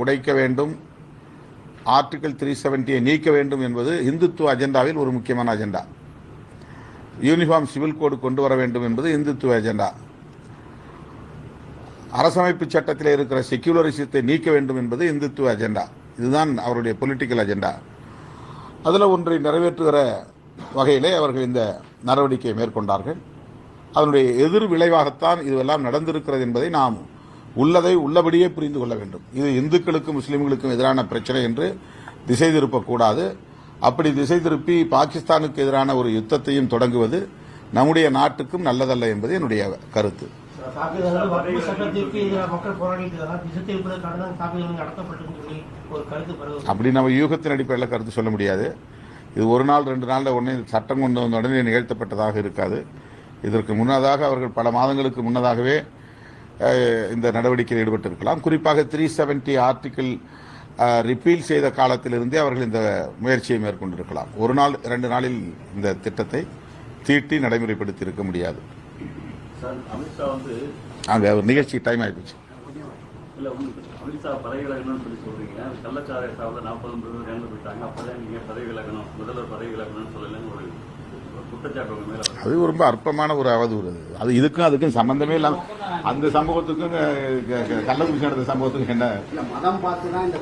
உடைக்க வேண்டும். Article three செவன்ட்டியை நீக்க வேண்டும் என்பது இந்துத்துவ அஜெண்டாவில் ஒரு முக்கியமான அஜெண்டா. யூனிஃபார்ம் சிவில் கோடு கொண்டு வர வேண்டும் என்பது இந்துத்துவ அஜெண்டா. அரசமைப்பு சட்டத்தில் இருக்கிற செக்யூலரிசத்தை நீக்க வேண்டும் என்பது இந்துத்துவ அஜெண்டா. இதுதான் அவருடைய பொலிட்டிக்கல் அஜெண்டா அதில் ஒன்றை நிறைவேற்றுகிற வகையிலே அவர்கள் இந்த நடவடிக்கையை மேற்கொண்டார்கள். அதனுடைய எதிர் விளைவாகத்தான் இதுவெல்லாம் நடந்திருக்கிறது என்பதை நாம் உள்ளதை உள்ளபடியே புரிந்து கொள்ள வேண்டும். இது இந்துக்களுக்கும் முஸ்லிம்களுக்கும் எதிரான பிரச்சனை என்று திசை திருப்பக்கூடாது. அப்படி திசை திருப்பி பாகிஸ்தானுக்கு எதிரான ஒரு யுத்தத்தையும் தொடங்குவது நம்முடைய நாட்டுக்கும் நல்லதல்ல என்பது என்னுடைய கருத்து. அப்படி நம்ம யூகத்தின் அடிப்படையில் கருத்து சொல்ல முடியாது. இது ஒரு நாள் ரெண்டு நாளில் உடனே சட்டம் கொண்டு வந்த உடனே நிகழ்த்தப்பட்டதாக இருக்காது. இதற்கு முன்னதாக அவர்கள் பல மாதங்களுக்கு முன்னதாகவே இந்த நடவடிக்கையில் ஈடுபட்டிருக்கலாம். குறிப்பாக த்ரீ செவன்டி ஆர்டிக்கிள் ரிப்பீல் செய்த காலத்திலிருந்தே அவர்கள் இந்த முயற்சியை மேற்கொண்டிருக்கலாம். ஒரு நாள் இரண்டு நாளில் இந்த திட்டத்தை தீட்டி நடைமுறைப்படுத்தி இருக்க முடியாது அங்கே ஒரு நிகழ்ச்சி டைம் ஆகிப்போச்சு அமித்ஷா பதவி விலகணும்னு சொல்லி சொல்றீங்க. கள்ளச்சாராய சாவில் நாற்பது பேர் இறந்து போயிட்டாங்க. அப்பதான் நீங்க பதவி விலகணும். முதல்வர் பதவி விலகணும்னு சொல்லலன்னு ஒரு அது ரொம்ப அற்பமான ஒரு அவதூறு. அது அது இதுக்கும் அதுக்கும் சம்பந்தமே இல்லாம அந்த சம்பவத்துக்கும் கள்ளக்குறிச்சி நடந்த சம்பவத்துக்கும் என்ன? மதம் பார்த்து தான் இந்த